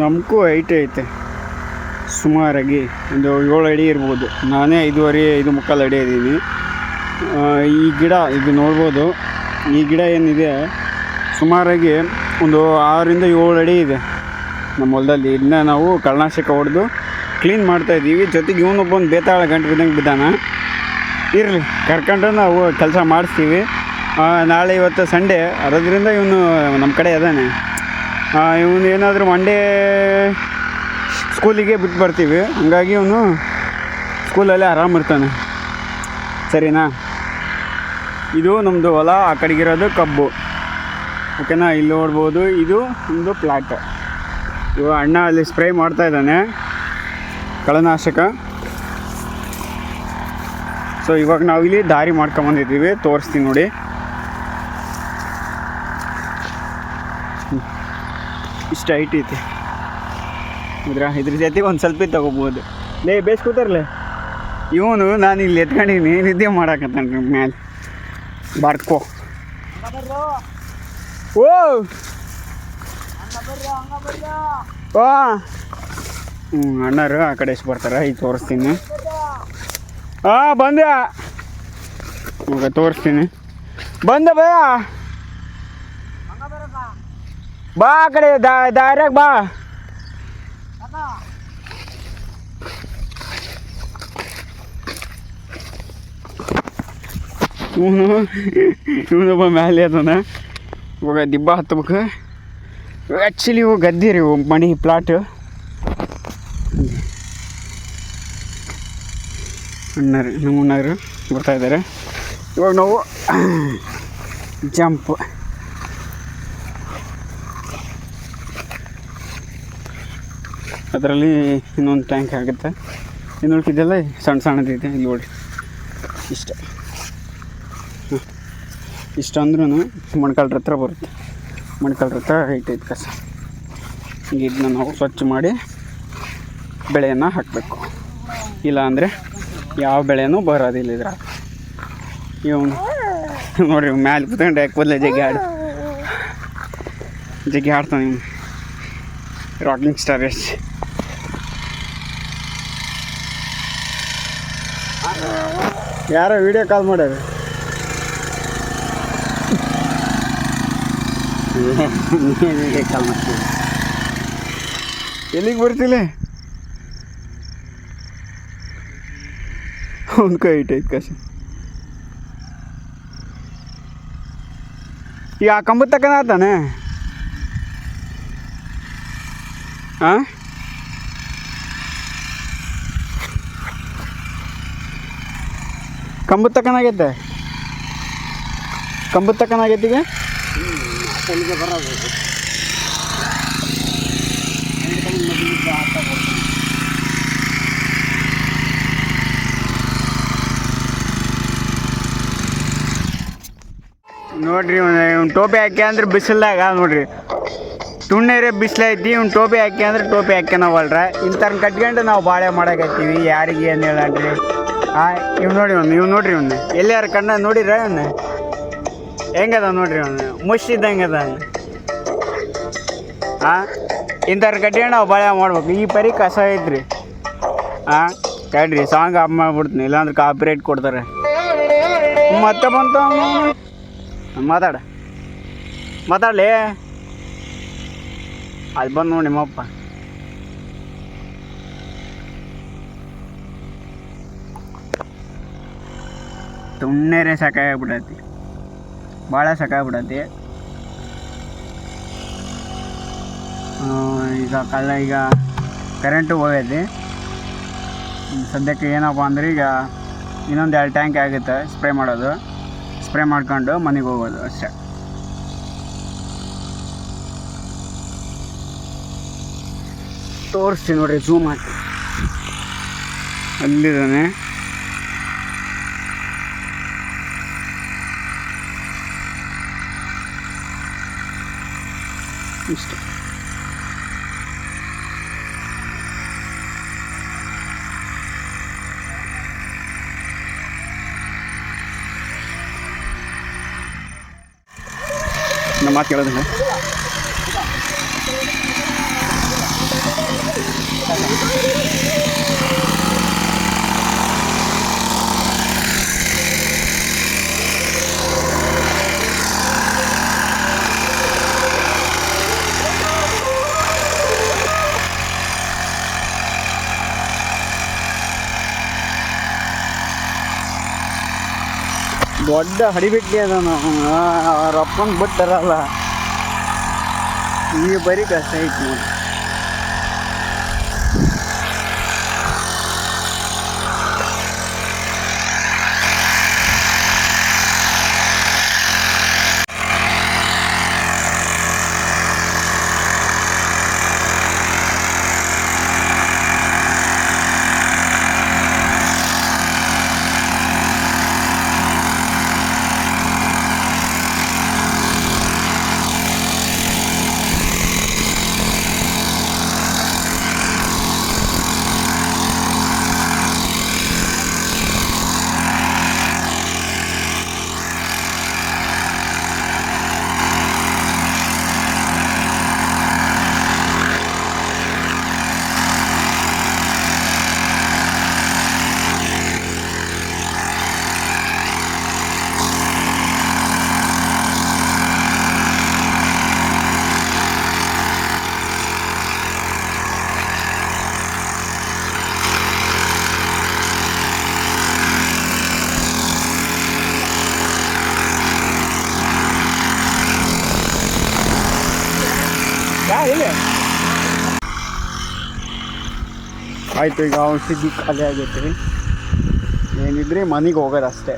ನಮಗೂ ಹೈಟ್ ಐತೆ. ಸುಮಾರಾಗಿ, ಒಂದು ಏಳು ಅಡಿ ಇರ್ಬೋದು. ನಾನೇ ಐದುವರೆ ಐದು ಮುಕ್ಕಾಲು ಅಡಿ ಇದ್ದೀನಿ ಈ ಗಿಡ, ಇದು ನೋಡ್ಬೋದು. ಈ ಗಿಡ ಏನಿದೆ, ಸುಮಾರಾಗಿ ಒಂದು ಆರರಿಂದ ಏಳು ಅಡಿ ಇದೆ. ನಮ್ಮ ಹೊಲದಲ್ಲಿ. ಇದನ್ನ ನಾವು ಕಳ್ಳನಾಶಕ ಹೊಡೆದು ಕ್ಲೀನ್ ಮಾಡ್ತಾಯಿದ್ದೀವಿ ಜೊತೆಗೆ ಇವನೊಬ್ಬ ಒಂದು ಬೇತಾಳ ಗಂಟು ಬಿದ್ದಂಗೆ ಬಿದ್ದಾನ. ಇರಲಿ, ಕರ್ಕೊಂಡು ನಾವು ಕೆಲಸ ಮಾಡಿಸ್ತೀವಿ. ನಾಳೆ ಇವತ್ತು ಸಂಡೇ ಅದರಿಂದ ಇವನು ನಮ್ಮ ಕಡೆ ಅದಾನೆ. ಇವನು ಏನಾದರೂ ಮಂಡೇ ಸ್ಕೂಲಿಗೆ ಬಿಟ್ಟು ಬರ್ತೀವಿ. ಹಂಗಾಗಿ ಇವನು ಸ್ಕೂಲಲ್ಲೇ ಆರಾಮಿರ್ತಾನೆ ಸರಿನಾ? ಇದು ನಮ್ಮದು ಹೊಲ, ಆ ಕಡೆಗಿರೋದು ಕಬ್ಬು. ಓಕೆನಾ? ಇಲ್ಲಿ ನೋಡ್ಬೋದು, ಇದು ನಮ್ಮದು ಪ್ಲಾಟ್ ಇವ ಅಣ್ಣ ಅಲ್ಲಿ ಸ್ಪ್ರೇ ಮಾಡ್ತಾ ಇದ್ದಾನೆ. ಕಳನಾಶಕ. ಸೊ ಇವಾಗ ನಾವಿಲ್ಲಿ ದಾರಿ ಮಾಡ್ಕೊಂಬಂದಿದ್ದೀವಿ. ತೋರಿಸ್ತೀನಿ ನೋಡಿ. ಇಷ್ಟು ಹೈಟ್ ಐತಿ. ಇದ್ರ ಇದ್ರ ಜೊತೆಗೆ ಒಂದು ಸ್ವಲ್ಪ ತಗೋಬೋದು. ಲೇ, ಬೇಸ್ ಕೂತಾರಲ್ಲ ಇವನು ನಾನು ಇಲ್ಲಿ ಎತ್ಕೊಂಡಿನಿ ನಿದ್ದೆ ಮಾಡಕತ್ತಾನ ಮ್ಯಾಲೆ. ಬಾಡ್ಕೋ. ಓ! ಓ! ಹ್ಞೂ ಅಣ್ಣರು ಆ ಕಡೆ ಎಷ್ಟು ಬರ್ತಾರೆ? ಈಗ ತೋರಿಸ್ತೀನಿ. ಹಾಂ ಬಂದೆ ತೋರಿಸ್ತೀನಿ. ಬಂದೆ ಭಯ ಬಾ ಆ ಕಡೆ ದಾರ್ಯಾಗ ಬಾ. ಇವನು, ಇವನೊಬ್ಬ ಮ್ಯಾಲೆ ಅದನ. ಇವಾಗ ದಿಬ್ಬ ಹತ್ಬೇಕು. ಆ್ಯಕ್ಚುಲಿ ಇವು ಗದ್ದೆ ರೀ ಮಣಿ ಪ್ಲಾಟ್ ಅಣ್ಣರು ನಮ್ಮ ಅಣ್ಣರು ಬರ್ತಾ ಇದ್ದಾರೆ. ಇವಾಗ ನಾವು ಜಂಪ್ ಅದರಲ್ಲಿ ಇನ್ನೊಂದು ಟ್ಯಾಂಕ್ ಆಗುತ್ತೆ. ಇನ್ನು ಉಳ್ಕಿದ್ದೆಲ್ಲ ಸಣ್ಣ ಸಣ್ಣದೈತೆ ಇಲ್ಲಿ ನೋಡಿ. ಇಷ್ಟ. ಹಾಂ. ಇಷ್ಟ ಅಂದ್ರೂ ಮೊಣಕಾಲ್ರ ಹತ್ರ ಬರುತ್ತೆ. ಮೊಣಕಾಲ್ರ ಹತ್ರ ಹೈಟ್ ಐತೆ ಕಸ. ಇದನ್ನ ನಾವು ಸ್ವಚ್ಛ ಮಾಡಿ ಬೆಳೆಯನ್ನು ಹಾಕಬೇಕು. ಇಲ್ಲ ಅಂದರೆ ಯಾವ ಬೆಳೆಯೂ ಬರೋದಿಲ್ಲ ಇದ್ರ ಇವನು ನೋಡಿರಿ ಮ್ಯಾಲೆ ಕುತ್ಕೊಂಡು ಯಾಕೆ ಬದಲೇ ಜಗ್ಗಿ ಆಡು ಜಗ್ಗಿ ಆಡ್ತಾನೆ ಇವನು. ರಾಕಿಂಗ್ ಸ್ಟಾರ್ ಎಸ್ ಯಾರೋ ವಿಡಿಯೋ ಕಾಲ್ ಮಾಡ್ಯಾರ ವಿಡಿಯೋ ಕಾಲ್ ಮಾಡ್ತೀವಿ ಎಲ್ಲಿಗೆ ಬರ್ತಿಲ್ಲ ಒಂದು ಕೈ ಇಟ್ಟೈತೆ ಕಾಶ. ಈಗ ಆ ಕಂಬದ ತಕ್ಕನ ಆತಾನೆ ಹಾಂ ಕಂಬದ ತಕ್ಕನಾಗೈತೆ ಕಂಬದ ತಕ್ಕನಾಗೈತಿ ಈಗ? ನೋಡ್ರಿ, ಇವ್ನು ಟೋಪಿ ಹಾಕಿ ಅಂದ್ರೆ ಬಿಸಿಲ್ದಾಗ, ನೋಡ್ರಿ. ತುಣ್ಣೇರೆ ಬಿಸಿಲೈತಿ ಇವ್ನು ಟೋಪಿ ಹಾಕಿ ಅಂದ್ರೆ ಟೋಪಿ ಹಾಕ್ಯನವಲ್ರ ಇಂಥವ್ನ ಕಟ್ಕೊಂಡು ನಾವು ಬಾಳೆ ಮಾಡಕತ್ತೀವಿ ಯಾರಿಗೆ ಏನು ಹೇಳಣ್ರಿ ಹಾಂ ಇವ್ ನೋಡಿ ಇವ್ನು ಇವ್ ನೋಡ್ರಿ ಇವನ್ನ ಎಲ್ಲಾರ ಕಣ್ಣ ನೋಡಿರ ಇವನ್ನ ಹೆಂಗದ ನೋಡ್ರಿ ಅವನು ಮುಷ್ಟಿದ್ದಂಗೆ ಅದ ಹಾಂ ಇಂಥವ್ರ ಕಟ್ಟಿ ನಾವು ಭಾಳ ಮಾಡ್ಬೇಕು. ಈ ಪರಿ ಕಸ ಐತ್ರಿ. ಹಾಂ ಕೇಳ್ರಿ ಸಾಂಗ್ ಆಫ್ ಮಾಡ್ಬಿಡ್ತೀನಿ. ಇಲ್ಲಾಂದ್ರೆ ಕಾಪಿರೇಟ್ ಕೊಡ್ತಾರೆ. ಮತ್ತೆ ಬಂತ ಮಾತಾಡ. ಮಾತಾಡಲಿ? ಅದು ಬಂದು ನೋಡಿ ನಿಮ್ಮಪ್ಪ. ತುಣ್ಣೇರೆ ಸಾಕಾಗ್ಬಿಡತಿ ಭಾಳ ಸಾಕಾಗ್ಬಿಡತಿ ಆ, ಈಗ ಕಾಲ ಈಗ ಕರೆಂಟು ಹೋಗೈತಿ. ಸದ್ಯಕ್ಕೆ ಏನಪ್ಪ ಅಂದ್ರೆ ಈಗ ಇನ್ನೊಂದು ಎರಡು ಟ್ಯಾಂಕ್ ಆಗುತ್ತೆ ಸ್ಪ್ರೇ ಮಾಡೋದು. ಸ್ಪ್ರೇ ಮಾಡ್ಕೊಂಡು ಮನೆಗೆ ಹೋಗೋದು ಅಷ್ಟೇ. ತೋರಿಸ್ತೀನಿ ನೋಡಿರಿ ಝೂಮ್ ಹಾಕಿ. ಅಲ್ಲಿದ್ದಾನೆ. இஷ்டம் இந்த மாற்றி எழுதுங்க Thank you. ದೊಡ್ಡ ಹಡಿಬಿಟ್ಟಿ ಅದ ರಪ್ಪಂಗೆ ಬಿಟ್ಟರಲ್ಲ. ಈ ಬರೀ ಕಷ್ಟ ಐತಿ ನೋಡಿ. ಆಯ್ತು ಈಗ ಔಷಧಿ ಖಾಲಿ ಆಗೈತೆ. ಏನಿದ್ರೆ ಮನೆಗೆ ಹೋಗೋದು ಅಷ್ಟೇ